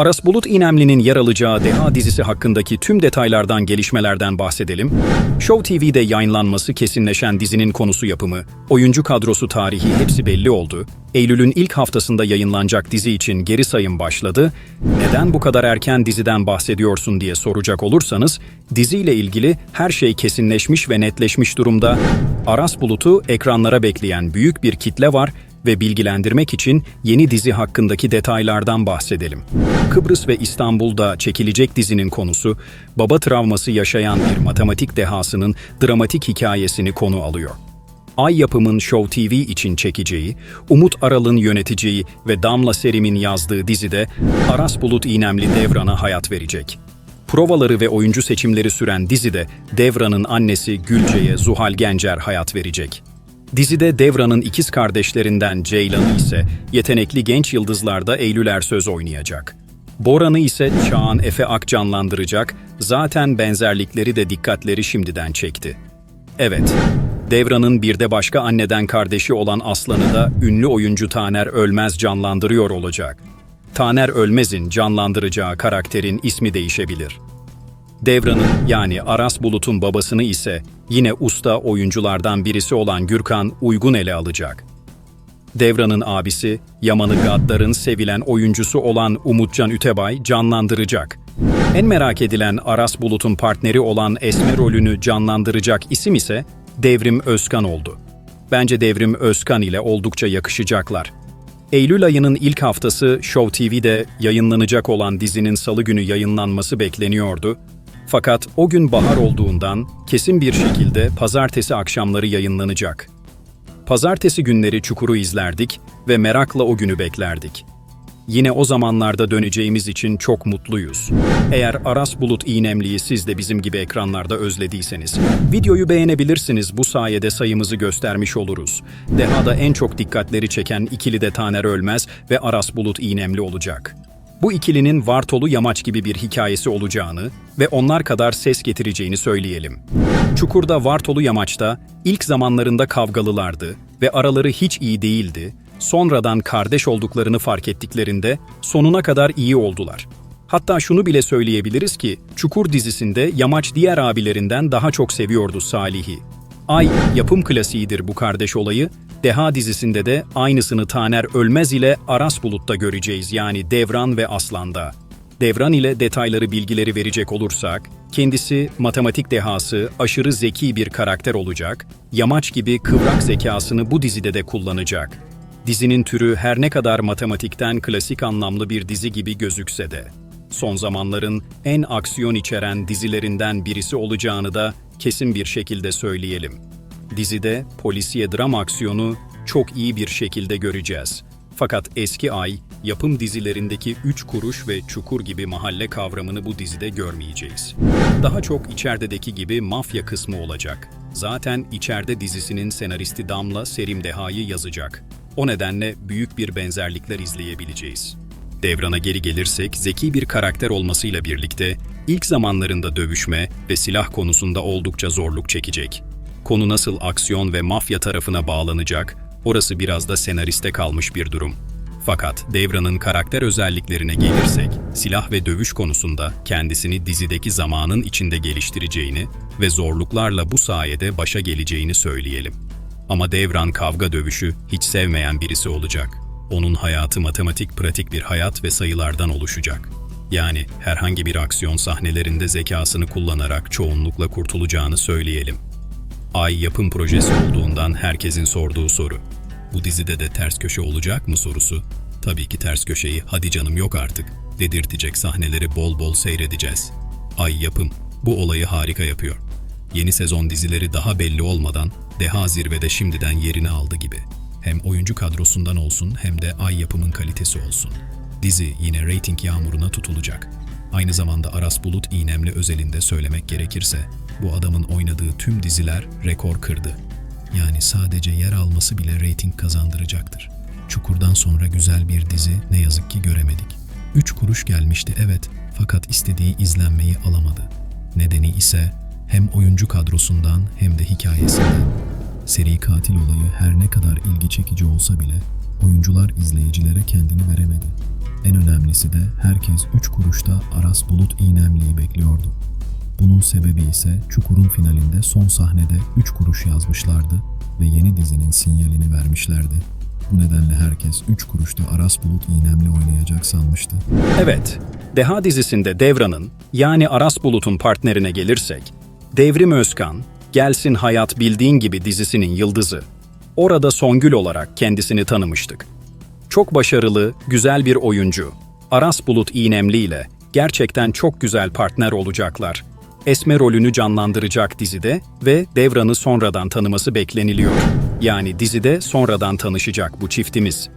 Aras Bulut İynemli'nin yer alacağı Deha dizisi hakkındaki tüm detaylardan, gelişmelerden bahsedelim. Show TV'de yayınlanması kesinleşen dizinin konusu yapımı, oyuncu kadrosu tarihi hepsi belli oldu. Eylül'ün ilk haftasında yayınlanacak dizi için geri sayım başladı. Neden bu kadar erken diziden bahsediyorsun diye soracak olursanız, diziyle ilgili her şey kesinleşmiş ve netleşmiş durumda. Aras Bulut'u ekranlara bekleyen büyük bir kitle var ve bilgilendirmek için yeni dizi hakkındaki detaylardan bahsedelim. Kıbrıs ve İstanbul'da çekilecek dizinin konusu, baba travması yaşayan bir matematik dehasının dramatik hikayesini konu alıyor. Ay Yapım'ın Show TV için çekeceği, Umut Aral'ın yöneteceği ve Damla Serim'in yazdığı dizide Aras Bulut İynemli Devran'a hayat verecek. Provaları ve oyuncu seçimleri süren dizide Devran'ın annesi Gülce'ye Zuhal Gencer hayat verecek. Dizide Devran'ın ikiz kardeşlerinden Ceylan'ı ise yetenekli genç yıldızlarda Eylül Ersöz oynayacak. Boran'ı ise Çağan Efe Ak canlandıracak, zaten benzerlikleri de dikkatleri şimdiden çekti. Evet, Devran'ın bir de başka anneden kardeşi olan Aslan'ı da ünlü oyuncu Taner Ölmez canlandırıyor olacak. Taner Ölmez'in canlandıracağı karakterin ismi değişebilir. Devran'ın yani Aras Bulut'un babasını ise yine usta oyunculardan birisi olan Gürkan Uygun ele alacak. Devran'ın abisi, Yaman'ı Gaddar'ın sevilen oyuncusu olan Umutcan Ütebay canlandıracak. En merak edilen Aras Bulut'un partneri olan Esme rolünü canlandıracak isim ise Devrim Özkan oldu. Bence Devrim Özkan ile oldukça yakışacaklar. Eylül ayının ilk haftası Show TV'de yayınlanacak olan dizinin salı günü yayınlanması bekleniyordu. Fakat o gün bahar olduğundan kesin bir şekilde pazartesi akşamları yayınlanacak. Pazartesi günleri Çukur'u izlerdik ve merakla o günü beklerdik. Yine o zamanlarda döneceğimiz için çok mutluyuz. Eğer Aras Bulut İynemli'yi siz de bizim gibi ekranlarda özlediyseniz, videoyu beğenebilirsiniz. Bu sayede sayımızı göstermiş oluruz. Deha'da en çok dikkatleri çeken ikili de Taner Ölmez ve Aras Bulut İynemli olacak. Bu ikilinin Vartolu Yamaç gibi bir hikayesi olacağını ve onlar kadar ses getireceğini söyleyelim. Çukur'da Vartolu Yamaç'ta ilk zamanlarında kavgalılardı ve araları hiç iyi değildi. Sonradan kardeş olduklarını fark ettiklerinde sonuna kadar iyi oldular. Hatta şunu bile söyleyebiliriz ki Çukur dizisinde Yamaç diğer abilerinden daha çok seviyordu Salih'i. Ay yapım klasiğidir bu kardeş olayı. Deha dizisinde de aynısını Taner Ölmez ile Aras Bulut'ta göreceğiz yani Devran ve Aslan'da. Devran ile detayları bilgileri verecek olursak, kendisi matematik dehası, aşırı zeki bir karakter olacak, yamaç gibi kıvrak zekasını bu dizide de kullanacak. Dizinin türü her ne kadar matematikten klasik anlamlı bir dizi gibi gözükse de, son zamanların en aksiyon içeren dizilerinden birisi olacağını da kesin bir şekilde söyleyelim. Dizide polisiye dram aksiyonu çok iyi bir şekilde göreceğiz. Fakat eski ay, yapım dizilerindeki üç kuruş ve çukur gibi mahalle kavramını bu dizide görmeyeceğiz. Daha çok içerideki gibi mafya kısmı olacak. Zaten içeride dizisinin senaristi Damla Serim Deha'yı yazacak. O nedenle büyük bir benzerlikler izleyebileceğiz. Devran'a geri gelirsek zeki bir karakter olmasıyla birlikte ilk zamanlarında dövüşme ve silah konusunda oldukça zorluk çekecek. Konu nasıl aksiyon ve mafya tarafına bağlanacak, orası biraz da senariste kalmış bir durum. Fakat Devran'ın karakter özelliklerine gelirsek, silah ve dövüş konusunda kendisini dizideki zamanın içinde geliştireceğini ve zorluklarla bu sayede başa geleceğini söyleyelim. Ama Devran kavga dövüşü hiç sevmeyen birisi olacak. Onun hayatı matematik pratik bir hayat ve sayılardan oluşacak. Yani herhangi bir aksiyon sahnelerinde zekasını kullanarak çoğunlukla kurtulacağını söyleyelim. Ay yapım projesi olduğundan herkesin sorduğu soru. Bu dizide de ters köşe olacak mı sorusu? Tabii ki ters köşeyi hadi canım yok artık dedirtecek sahneleri bol bol seyredeceğiz. Ay yapım bu olayı harika yapıyor. Yeni sezon dizileri daha belli olmadan Deha zirvede şimdiden yerini aldı gibi. Hem oyuncu kadrosundan olsun hem de ay yapımın kalitesi olsun. Dizi yine reyting yağmuruna tutulacak. Aynı zamanda Aras Bulut İynemli özelinde söylemek gerekirse, bu adamın oynadığı tüm diziler rekor kırdı. Yani sadece yer alması bile reyting kazandıracaktır. Çukur'dan sonra güzel bir dizi ne yazık ki göremedik. Üç kuruş gelmişti evet fakat istediği izlenmeyi alamadı. Nedeni ise hem oyuncu kadrosundan hem de hikayesinden. Seri katil olayı her ne kadar ilgi çekici olsa bile oyuncular izleyicilere kendini veremedi. En önemlisi de herkes 3 kuruşta Aras Bulut İynemli'yi bekliyordu. Bunun sebebi ise Çukur'un finalinde son sahnede 3 kuruş yazmışlardı ve yeni dizinin sinyalini vermişlerdi. Bu nedenle herkes 3 kuruşta Aras Bulut İynemli oynayacak sanmıştı. Evet, Deha dizisinde Devran'ın yani Aras Bulut'un partnerine gelirsek, Devrim Özkan, Gelsin Hayat Bildiğin Gibi dizisinin yıldızı. Orada Songül olarak kendisini tanımıştık. Çok başarılı, güzel bir oyuncu. Aras Bulut İynemli ile gerçekten çok güzel partner olacaklar. Esme rolünü canlandıracak dizide ve Devran'ı sonradan tanıması bekleniliyor. Yani dizide sonradan tanışacak bu çiftimiz.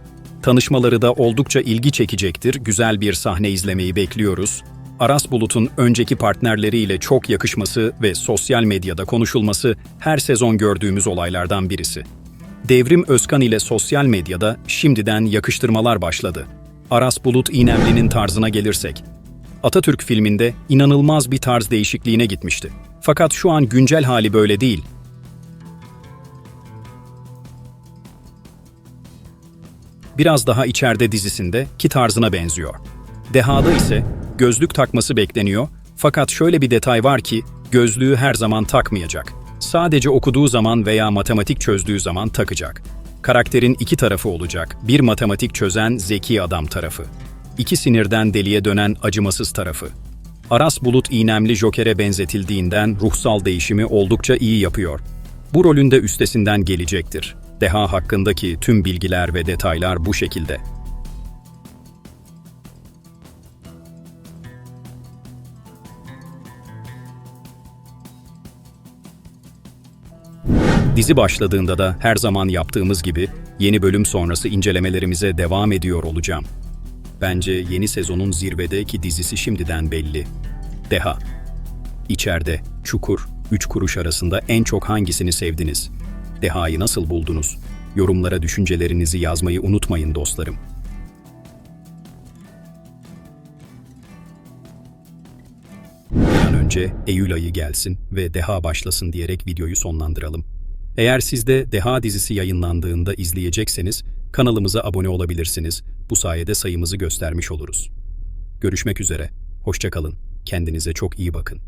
Tanışmaları da oldukça ilgi çekecektir. Güzel bir sahne izlemeyi bekliyoruz. Aras Bulut'un önceki partnerleriyle çok yakışması ve sosyal medyada konuşulması her sezon gördüğümüz olaylardan birisi. Devrim Özkan ile sosyal medyada şimdiden yakıştırmalar başladı. Aras Bulut İynemli'nin tarzına gelirsek, Atatürk filminde inanılmaz bir tarz değişikliğine gitmişti. Fakat şu an güncel hali böyle değil. Biraz daha içeride dizisinde ki tarzına benziyor. Deha'da ise gözlük takması bekleniyor fakat şöyle bir detay var ki gözlüğü her zaman takmayacak. Sadece okuduğu zaman veya matematik çözdüğü zaman takacak. Karakterin iki tarafı olacak. Bir matematik çözen zeki adam tarafı. İki sinirden deliye dönen acımasız tarafı. Aras Bulut İynemli Joker'e benzetildiğinden ruhsal değişimi oldukça iyi yapıyor. Bu rolünde üstesinden gelecektir. Deha hakkındaki tüm bilgiler ve detaylar bu şekilde. Dizi başladığında da her zaman yaptığımız gibi yeni bölüm sonrası incelemelerimize devam ediyor olacağım. Bence yeni sezonun zirvedeki dizisi şimdiden belli. Deha. İçeride, Çukur, Üç Kuruş arasında en çok hangisini sevdiniz? Deha'yı nasıl buldunuz? Yorumlara düşüncelerinizi yazmayı unutmayın dostlarım. Bir an önce Eylül ayı gelsin ve Deha başlasın diyerek videoyu sonlandıralım. Eğer siz de Deha dizisi yayınlandığında izleyecekseniz kanalımıza abone olabilirsiniz. Bu sayede sayımızı göstermiş oluruz. Görüşmek üzere. Hoşçakalın. Kendinize çok iyi bakın.